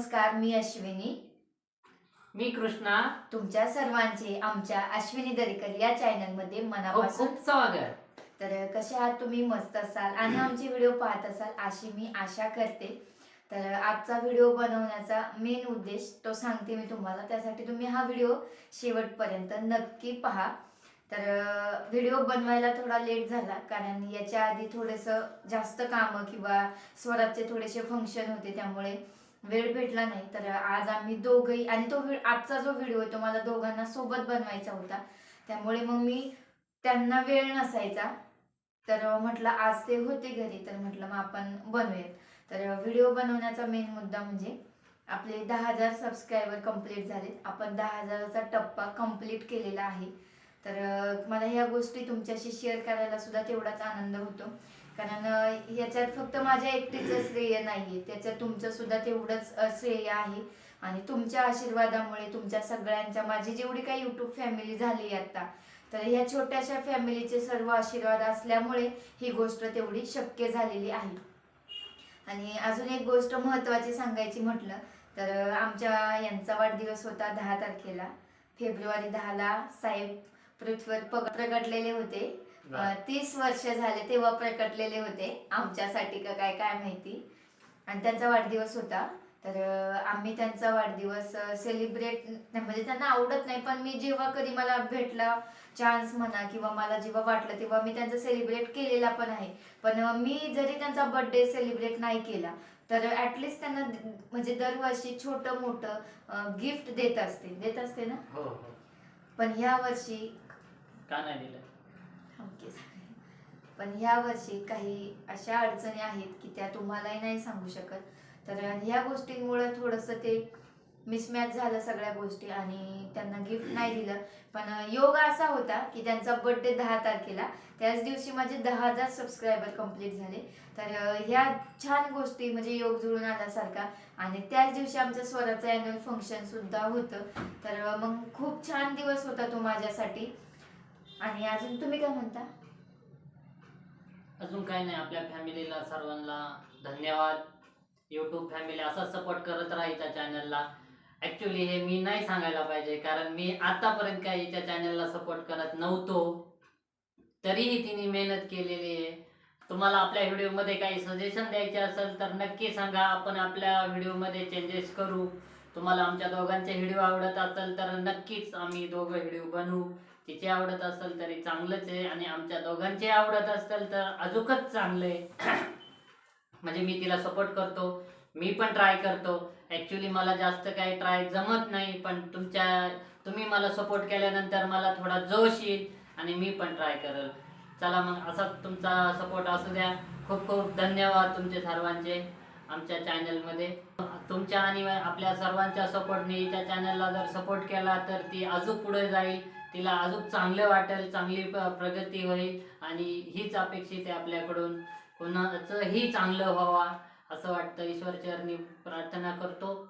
नमस्कार मी अश्विनी. मी कृष्णा. तुमच्या सर्वांचे आमच्या अश्विनी दरेकर या चॅनलमध्ये मनापासून खूप स्वागत. तर कसे आहात तुम्ही? मस्त असाल. आणि आमचे व्हिडिओ पाहत असाल अशी मी आशा करते. तर आजचा व्हिडिओ बनवण्याचा मेन उद्देश तो सांगते मी तुम्हाला. त्यासाठी तुम्ही हा व्हिडिओ शेवटपर्यंत नक्की पहा. तर व्हिडिओ बनवायला थोडा लेट झाला कारण याच्या आधी थोडंसं जास्त कामं किंवा स्वराचे थोडेसे फंक्शन होते त्यामुळे वेळ भेटला नाही. तर आज आम्ही दोघंही आणि तो आजचा जो व्हिडिओ आहे तो मला दोघांना सोबत बनवायचा होता. त्यामुळे मग मी त्यांना वेळ नसायचा. तर म्हटलं आज ते होते घरी तर म्हटलं मग आपण बनवूयात. तर व्हिडिओ बनवण्याचा मेन मुद्दा म्हणजे आपले दहा हजार सबस्क्रायबर कंप्लीट झालेत. आपण दहा हजाराचा टप्पा कंप्लीट केलेला आहे. तर मला ह्या गोष्टी तुमच्याशी शेअर करायला सुद्धा तेवढाच आनंद होतो. कारण याच्यात फक्त माझ्या एकटीचं श्रेय नाहीये. त्याच्यात तुमचं सुद्धा तेवढंच श्रेय आहे. आणि तुमच्या आशीर्वादामुळे तुमच्या सगळ्यांच्या माझी जेवढी काही युट्यूब फॅमिली झाली आता तर ह्या छोट्याशा फॅमिलीचे सर्व आशीर्वाद असल्यामुळे ही गोष्ट तेवढी शक्य झालेली आहे. आणि अजून एक गोष्ट महत्त्वाची सांगायची म्हटलं तर आमच्या यांचा वाढदिवस होता दहा तारखेला. फेब्रुवारी दहाला साहेब पृथ्वीवर पग- प्रगटलेले होते. तीस वर्ष झाले तेव्हा प्रकटलेले होते. आमच्यासाठी का काय काय माहिती. आणि त्यांचा वाढदिवस होता. तर आम्ही त्यांचा वाढदिवस सेलिब्रेट म्हणजे त्यांना आवडत नाही पण मी जेव्हा कधी मला भेटला चान्स म्हणा किंवा मला जेव्हा वाटलं तेव्हा मी त्यांचा सेलिब्रेट केलेला पण आहे. पण मी जरी त्यांचा बर्थडे सेलिब्रेट नाही केला तर ऍटलिस्ट त्यांना म्हणजे दरवर्षी छोटं मोठं गिफ्ट देत असते. देत असते ना? हो हो. पण ह्या वर्षी का नाही दिलं? ओके पण ह्या वर्षी काही अशा अडचणी आहेत की त्या तुम्हालाही नाही सांगू शकत. तर ह्या गोष्टींमुळे थोडंसं ते मिसमॅच झालं सगळ्या गोष्टी आणि त्यांना गिफ्ट नाही दिलं. पण योग असा होता की त्यांचा बर्थडे दहा तारखेला. त्याच दिवशी माझे दहा हजार सबस्क्रायबर कंप्लीट झाले. तर ह्या छान गोष्टी म्हणजे योग जुळून आल्यासारखा. आणि त्याच दिवशी आमच्या स्वराचं अॅन्युअल फंक्शन सुद्धा होतं. तर मग खूप छान दिवस होता तो माझ्यासाठी. आणि अजून तुम्ही काय म्हणता? अजून काही नाही आपल्या फॅमिलीला सर्वांना धन्यवाद. यूट्यूब फॅमिली असा सपोर्ट करत राहायचा चॅनलला ॲक्च्युली हे मी नाही सांगायला पाहिजे कारण मी आतापर्यंत काही हिच्या चॅनलला सपोर्ट करत नव्हतो. तरीही तिने मेहनत केलेली आहे. तुम्हाला आपल्या व्हिडिओमध्ये काही सजेशन द्यायचे असेल तर नक्की सांगा. आपण आपल्या व्हिडिओमध्ये चेंजेस करू. तुम्हाला आमच्या दोघांचे व्हिडिओ आवडत असेल तर नक्कीच आम्ही दोघं व्हिडिओ बनवू. तिचे आवडत असेल तरी चांगलंच आहे आणि आमच्या दोघांचे आवडत असेल तर अजूकच चांगलं आहे. म्हणजे मी तिला सपोर्ट करतो. मी पण ट्राय करतो. ॲक्च्युली मला जास्त काही ट्राय जमत नाही पण तुमच्या तुम्ही मला सपोर्ट केल्यानंतर मला थोडा जोश येईल आणि मी पण ट्राय करेल. चला मग असाच तुमचा सपोर्ट असू द्या. खूप खूप धन्यवाद तुमचे सर्वांचे आमच्या चॅनलमध्ये तुमच्या आणि आपल्या सर्वांच्या सपोर्टने त्या चॅनलला जर सपोर्ट केला तर ती अजून पुढे जाईल. तिला अजून चांगलं वाटेल चांगली प्रगती होईल आणि हीच अपेक्षित आहे आपल्याकडून. कोणाचंही चांगलं व्हावा असं वाटतं. ईश्वरचरणी प्रार्थना करतो.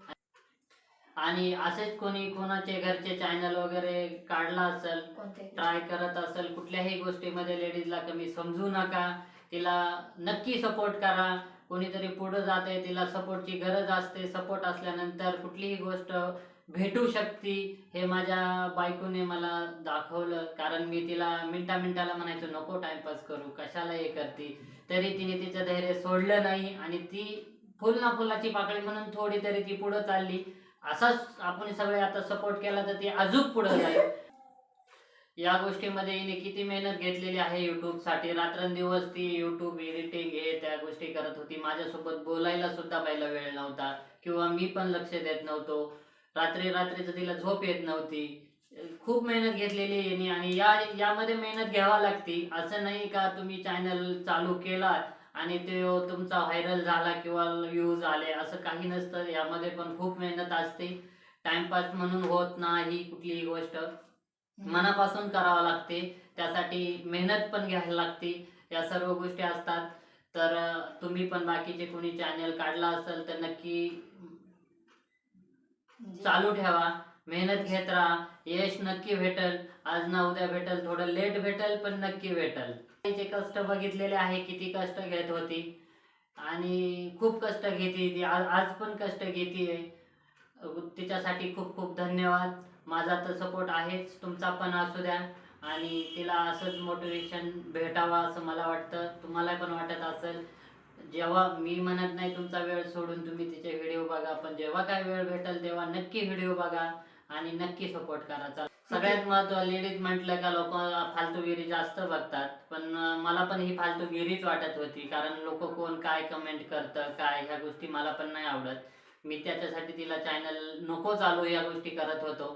आणि असेच कोणी कोणाचे घरचे चॅनल वगैरे काढला असेल ट्राय करत असेल कुठल्याही गोष्टीमध्ये लेडीजला कमी समजू नका. तिला नक्की सपोर्ट करा. कोणीतरी पुढं जाते तिला सपोर्टची गरज असते. सपोर्ट असल्यानंतर कुठलीही गोष्ट भेटू शकते. हे माझ्या बायकोने मला दाखवलं. कारण मी तिला मिनटा मिनटाला म्हणायचो नको टाइमपास करू कशाला हे करते? तरी तिने तिचं धैर्य सोडलं नाही आणि ती फुल ना फुलाची पाकळी म्हणून थोडी तरी ती पुढं चालली. असाच आपण सगळे आता सपोर्ट केला तर ती अजून पुढं जाईल. या गोष्टीमध्ये हिने किती मेहनत घेतलेली आहे युट्यूबसाठी रात्रंदिवस ती युट्यूब एडिटिंग हे त्या गोष्टी करत होती. माझ्यासोबत बोलायला सुद्धा पहिला वेळ नव्हता. किंवा मी पण लक्ष देत नव्हतो. रात्री रात्रीचं तिला झोप येत नव्हती. खूप मेहनत घेतलेली आहे हिने आणि या यामध्ये मेहनत घ्यावा लागते. असं नाही का तुम्ही चॅनल चालू केला आणि ते तुमचा व्हायरल झाला किंवा व्ह्यूज आले असं काही नसतं. यामध्ये पण खूप मेहनत असते. टाइमपास म्हणून होत नाही कुठलीही गोष्ट. मनापासून करावं लागते. त्यासाठी मेहनत पण घ्यायला लागते. या सर्व गोष्टी असतात. तर तुम्ही पण बाकीचे कोणी चॅनल काढला असेल तर नक्की म्हणजे चालू ठेवा. मेहनत घेत राहा. यश नक्की भेटल. आज ना उद्या भेटल. थोडं लेट भेटल पण नक्की भेटल. तिचे कष्ट बघितलेले आहे किती कष्ट घेत होती. आणि खूप कष्ट घेते. ती आज आज पण कष्ट घेते तिच्यासाठी खूप खूप धन्यवाद. माझा तर सपोर्ट आहेच. तुमचा पण असू द्या. आणि तिला असंच मोटिवेशन भेटावं असं मला वाटतं. तुम्हाला पण वाटत असेल. जेव्हा मी म्हणत नाही तुमचा वेळ सोडून तुम्ही तिचे व्हिडिओ बघा पण जेव्हा काय वेळ भेटेल तेव्हा नक्की व्हिडिओ बघा आणि नक्की सपोर्ट करा. चला. सगळ्यात महत्त्व लेडीज म्हटलं का लोक फालतूगिरी जास्त बघतात. पण मला पण ही फालतूगिरीच वाटत होती कारण लोक कोण काय कमेंट करतं काय ह्या गोष्टी मला पण नाही आवडत. मी त्याच्यासाठी तिला चॅनल नको चालू या गोष्टी करत होतो.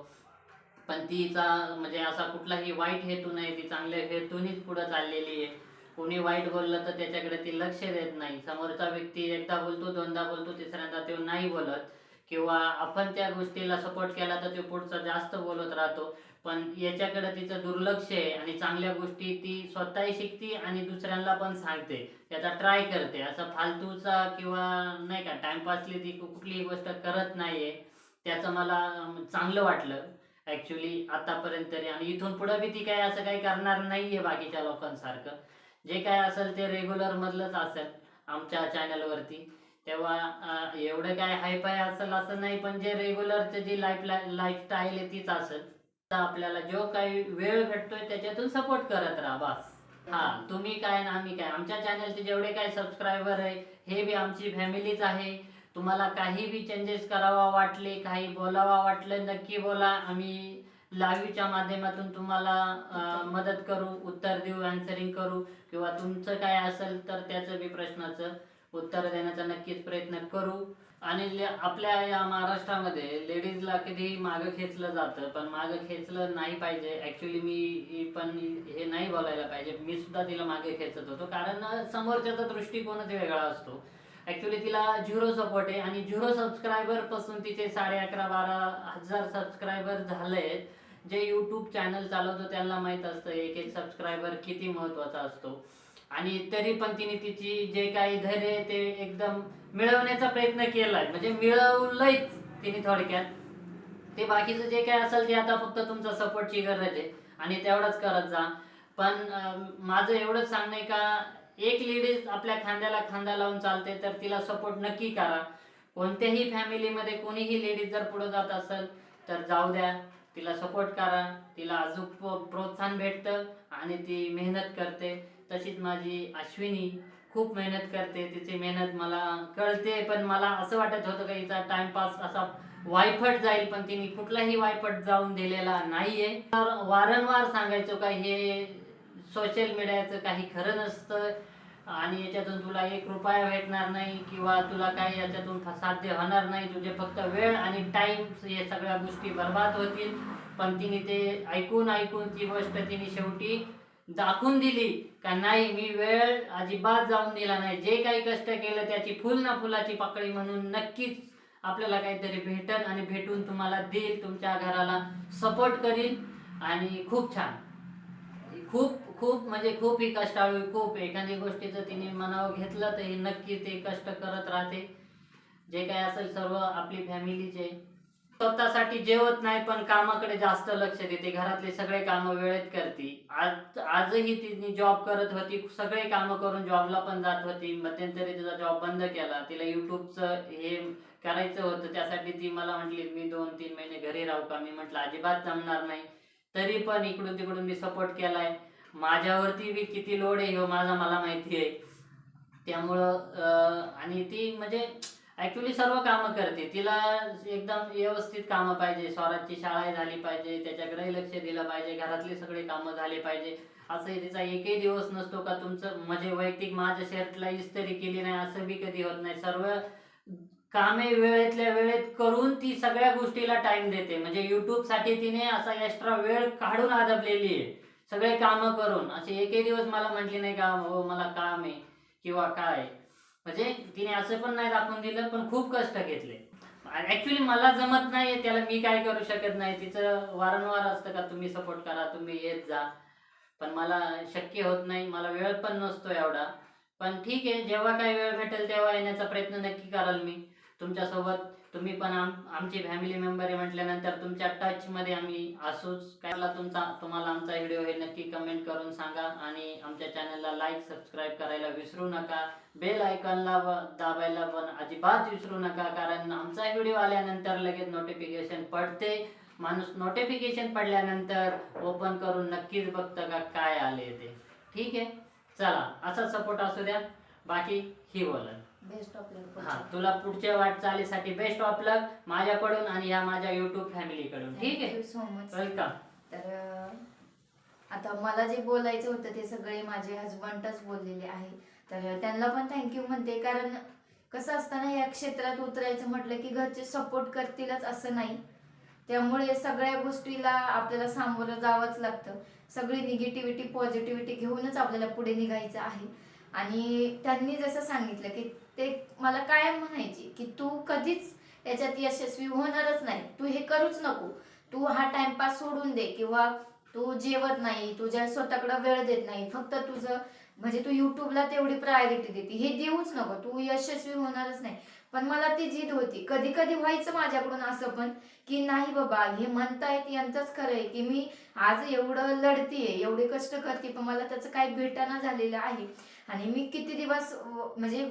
पण तिचा म्हणजे असा कुठलाही वाईट हेतू नाही ती चांगल्या हेतूनीच पुढे चाललेली आहे. कोणी वाईट बोललं तर त्याच्याकडे ती लक्ष देत नाही. समोरचा व्यक्ती एकदा बोलतो दोनदा बोलतो तिसऱ्यांदा तो नाही बोलत. किंवा आपण त्या गोष्टीला सपोर्ट केला तर तो पुढचा जास्त बोलत राहतो. पण याच्याकडे तिचं दुर्लक्ष आहे आणि चांगल्या गोष्टी ती स्वतःही शिकते आणि दुसऱ्यांना पण सांगते. त्याचा ट्राय करते. असं फालतूचा किंवा नाही का टाइमपासली ती कुठलीही गोष्ट करत नाहीये. त्याचं मला चांगलं वाटलं. ॲक्च्युली आतापर्यंत तरी. आणि इथून पुढं बी ती काय असं काही करणार नाहीये बाकीच्या लोकांसारखं. जे काय असेल ते रेग्युलर मधलंच असेल आमच्या चॅनलवरती तेव्हा एवढं काय हायफाय असेल असं नाही पण जे रेग्युलरचं जी लाईफ लाईफस्टाईल आहे तीच असेल तर आपल्याला जो काही वेळ भेटतोय त्याच्यातून सपोर्ट करत राहा बस. हा तुम्ही काय ना आम्ही काय? आमच्या चॅनलचे जेवढे काय सबस्क्रायबर आहे हे बी आमची फॅमिलीच आहे. तुम्हाला काही बी चेंजेस करावा वाटले काही बोलावा वाटलं नक्की बोला. आम्ही लाईव्हच्या माध्यमातून तुम्हाला मदत करू उत्तर देऊ अँसरिंग करू किंवा तुमचं काय असेल तर त्याचं बी प्रश्नाचं उत्तर देण्याचा नक्कीच प्रयत्न करू. आणि आपल्या या महाराष्ट्रामध्ये लेडीजला कधी मागं खेचलं जातं पण मागं खेचलं नाही पाहिजे. ऍक्च्युली मी पण हे नाही बोलायला पाहिजे. मी सुद्धा तिला मागे खेचत होतो. कारण समोरच्याचा दृष्टिकोनच वेगळा असतो. ऍक्च्युली तिला झिरो सपोर्ट आहे. आणि झिरो सबस्क्रायबरपासून तिचे साडे अकरा बारा हजार सबस्क्रायबर झालेत. जे यूट्यूब चॅनल चालवतो त्यांना माहीत असतं एक एक सबस्क्रायबर किती महत्त्वाचा असतो. आणि तरी पण तिने तिची जे काही धैर्य आहे ते एकदम मिळवण्याचा प्रयत्न केलाय. म्हणजे मिळवलंयच तिने थोडक्यात. ते बाकीचं जे काय असेल ते आता फक्त तुमचा सपोर्टची गरज आहे. आणि तेवढंच करत जा. पण माझं एवढंच सांगणं आहे का एक लेडीज आपल्या खांद्याला खांदा लावून चालते तर तिला सपोर्ट नक्की करा. कोणत्याही फॅमिलीमध्ये कोणीही लेडीज जर पुढे जात असेल तर जाऊ द्या. तिला सपोर्ट करा तिला अजून प्रोत्साहन भेटतं आणि ती मेहनत करते. तशीच माझी अश्विनी खूप मेहनत करते तिची मेहनत मला कळते पण मला असं वाटत होतं का हिचा टाइमपास असा वायफट जाईल पण तिने कुठलाही वायफट जाऊन दिलेला नाहीये. तर वारंवार सांगायचो का हे सोशल मीडियाचं काही खरं नसतं. आणि याच्यातून तुला एक रुपया भेटणार नाही किंवा तुला काही याच्यातून साध्य होणार नाही. तुझे फक्त वेळ आणि टाईम हे सगळ्या गोष्टी बर्बाद होतील. पण तिने ते ऐकून ऐकून ती गोष्ट तिने शेवटी दाखवून दिली का नाही मी वेळ अजिबात जाऊन दिला नाही. जे काही कष्ट केलं त्याची फुल ना फुलाची पाकळी म्हणून नक्कीच आपल्याला काहीतरी भेटल आणि भेटून तुम्हाला देईल तुमच्या घराला सपोर्ट करील. आणि खूप छान. खूप खूप म्हणजे खूप ही कष्टाळू खूप एखादी गोष्टीचं तिने मनावर घेतलं तर ही नक्की ते कष्ट करत राहते. जे काय असेल सर्व आपली फॅमिलीचे. स्वतःसाठी जेवत नाही पण कामाकडे जास्त लक्ष देते. घरातले सगळे कामं वेळेत करते. आज आजही तिने जॉब करत होती सगळे कामं करून जॉबला पण जात होती. मध्यंतरी तिचा जॉब बंद केला. तिला युट्यूबचं हे करायचं होतं. त्यासाठी ती मला म्हटली मी दोन तीन महिने घरी राहू का? मी म्हटलं अजिबात जमणार नाही. तरी पण इकडून तिकडून मी सपोर्ट केलाय. माझ्यावरती बी किती लोड आहे हो माझा मला माहिती आहे. त्यामुळं आणि ती म्हणजे ऍक्च्युली सर्व कामं करते. तिला एकदम व्यवस्थित कामं पाहिजे. स्वराजची शाळाही झाली पाहिजे त्याच्याकडेही लक्ष दिलं पाहिजे घरातले सगळे कामं झाले पाहिजे. असंही तिचा एकही दिवस नसतो का तुमचं म्हणजे वैयक्तिक माझ्या शर्टला इस्त्री केली नाही असं बी कधी होत नाही. सर्व कामे वेळेतल्या वेळेत करून ती सगळ्या गोष्टीला टाइम देते. म्हणजे युट्यूबसाठी तिने असा एक्स्ट्रा वेळ काढून आदबलेली आहे. सगळे कामं करून असे एकही दिवस मला म्हटली नाही का हो मला काम आहे किंवा काय म्हणजे तिने असं पण नाही दाखवून दिलं पण खूप कष्ट घेतले. ऍक्च्युली मला जमत नाही त्याला मी काय करू शकत नाही. तिचं वारंवार असतं का तुम्ही सपोर्ट करा तुम्ही येत जा. पण मला शक्य होत नाही मला वेळ पण नसतो एवढा. पण ठीक आहे जेव्हा काही वेळ भेटेल तेव्हा येण्याचा प्रयत्न नक्की कराल मी. तुमच्यासोबत तुम्ही पण आम आमची फॅमिली मेंबर आहे म्हटल्यानंतर तुमच्या टचमध्ये आम्ही असूच. कायला तुमचा तुम्हाला आमचा व्हिडिओ हे नक्की कमेंट करून सांगा आणि आमच्या चॅनलला लाईक सबस्क्राईब करायला विसरू नका. बेल आयकॉनला दाबायला पण अजिबात विसरू नका कारण आमचा व्हिडिओ आल्यानंतर लगेच नोटिफिकेशन पडते. माणूस नोटिफिकेशन पडल्यानंतर ओपन करून नक्कीच बघतं का काय आले ते. ठीक आहे? चला असा सपोर्ट असू द्या. बाकी ही बोला बेस्ट ऑफ हा तुला पुढच्या वाटचालीसाठी बेस्ट ऑफ लक माझ्याकडून आणि या माझ्या युट्यूब फॅमिलीकडून ठीक आहे? सो मच वेलकम तर आता मला जे बोलायचं होतं ते सगळे माझे हजबंडच बोललेले आहे. तर त्यांना पण थँक्यू म्हणते. कारण कसं असतं ना या क्षेत्रात उतरायचं म्हटलं की घरचे सपोर्ट करतीलच असं नाही. त्यामुळे सगळ्या गोष्टीला आपल्याला सामोरं जावंच लागतं. सगळी निगेटिव्हिटी पॉझिटिव्हिटी घेऊनच आपल्याला पुढे निघायचं आहे. आणि त्यांनी जसं सांगितलं की ते मला कायम म्हणायचे की तू कधीच याच्यात यशस्वी होणारच नाही. तू हे करूच नको. तू हा टाइमपास सोडून दे किंवा तू जेवत नाही तुझ्या स्वतःकडे वेळ देत नाही. फक्त तुझं म्हणजे तू युट्यूबला तेवढी प्रायोरिटी देते. हे देऊच नको. तू यशस्वी होणारच नाही. पण मला ती जीद होती. कधी कधी व्हायचं माझ्याकडून असं पण की नाही बाबा हे म्हणतायत यांचंच खरं आहे की मी आज एवढं लढतीये एवढे कष्ट करते पण मला त्याचं काही भेटाना झालेलं आहे. आणि मी किती दिवस म्हणजे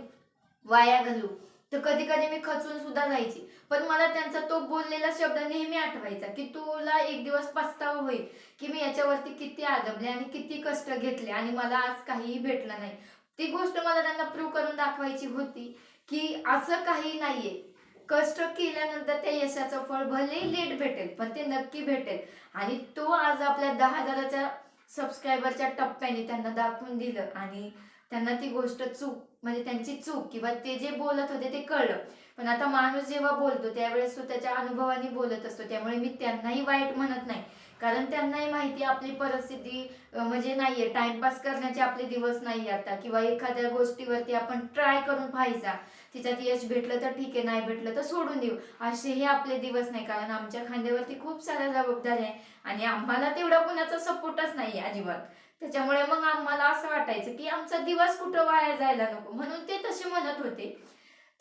वाया घालू. तर कधी कधी मी खचून सुद्धा जायची. पण मला त्यांचा तो बोललेला शब्द नेहमी आठवायचा की तुला एक दिवस पस्तावा होईल की मी याच्यावरती किती आदबले आणि किती कष्ट घेतले आणि मला आज काहीही भेटलं नाही. ती गोष्ट मला त्यांना प्रूव्ह करून दाखवायची होती की असं काही नाहीये. कष्ट केल्यानंतर त्या यशाचं फळ भले लेट भेटेल पण ते नक्की भेटेल. आणि तो आज आपल्या दहा हजाराच्या सबस्क्रायबरच्या टप्प्याने त्यांना दाखवून दिलं आणि त्यांना ती गोष्ट चूक म्हणजे त्यांची चूक किंवा ते जे बोलत होते ते कळलं. पण आता माणूस जेव्हा बोलतो त्यावेळेस तो त्याच्या अनुभवाने बोलत असतो. त्यामुळे मी त्यांनाही वाईट म्हणत नाही. कारण त्यांनाही माहिती आपली परिस्थिती म्हणजे नाहीये. टाइमपास करण्याचे आपले दिवस नाही आता. किंवा एखाद्या गोष्टीवरती आपण ट्राय करून पाहायचा. तिच्यात यश भेटलं तर ठीक आहे नाही भेटलं तर सोडून देऊ. असेही आपले दिवस नाही. कारण आमच्या खांद्यावरती खूप साऱ्या जबाबदाऱ्या आहे. आणि आम्हाला तेवढा कुणाचा सपोर्टच नाही अजिबात. त्याच्यामुळे मग आम्हाला असं वाटायचं की आमचा दिवस कुठं वाया जायला नको. म्हणून ते तसे म्हणत होते.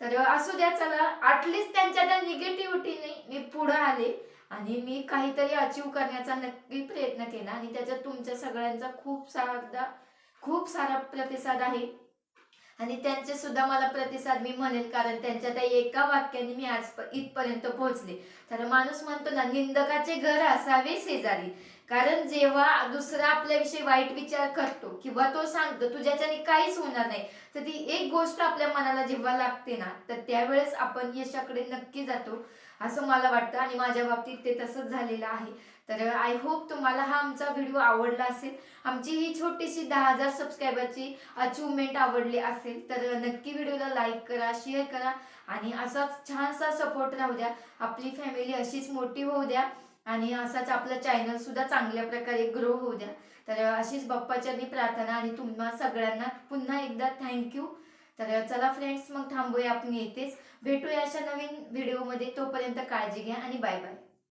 तर असू द्या चला. ॲटलिस्ट त्यांच्या त्या निगेटिव्हिटीने मी पुढं आले आणि मी काहीतरी अचीव करण्याचा नक्की प्रयत्न केला आणि त्याच्यात तुमच्या सगळ्यांचा खूप सारा खूप सारा प्रतिसाद आहे. आणि त्यांचे सुद्धा मला प्रतिसाद मी म्हणेल कारण त्यांच्या त्या एका वाक्याने मी आज इथपर्यंत पोहोचले. तर माणूस म्हणतो ना निंदकाचे घर असावे शेजारी. कारण जेव्हा दुसरा आपल्याविषयी वाईट विचार करतो किंवा तो सांगतो तुझ्याच्याने काहीच होणार नाही तर ती एक गोष्ट आपल्या मनाला जेव्हा लागते ना तर त्यावेळेस आपण यशाकडे नक्की जातो असं मला वाटतं आणि माझ्या बाबतीत ते तसंच झालेलं आहे. तर आय होप तुम्हाला हा आमचा व्हिडिओ आवडला असेल. आमची ही छोटीशी दहा हजार सबस्क्रायबरची अचिव्हमेंट आवडली असेल तर नक्की व्हिडिओला लाईक करा शेअर करा आणि असाच छानसा सपोर्ट राहू द्या. आपली फॅमिली अशीच मोठी होऊ द्या. आणि असाच आपलं चॅनल सुद्धा चांगल्या प्रकारे ग्रो होऊ द्या. तर अशीच बाप्पाच्यानी प्रार्थना आणि तुम्हा सगळ्यांना पुन्हा एकदा थँक्यू तर चला फ्रेंड्स मग थांबूया आपण येतेच भेटूया अशा नवीन व्हिडिओमध्ये तोपर्यंत काळजी घ्या आणि बाय बाय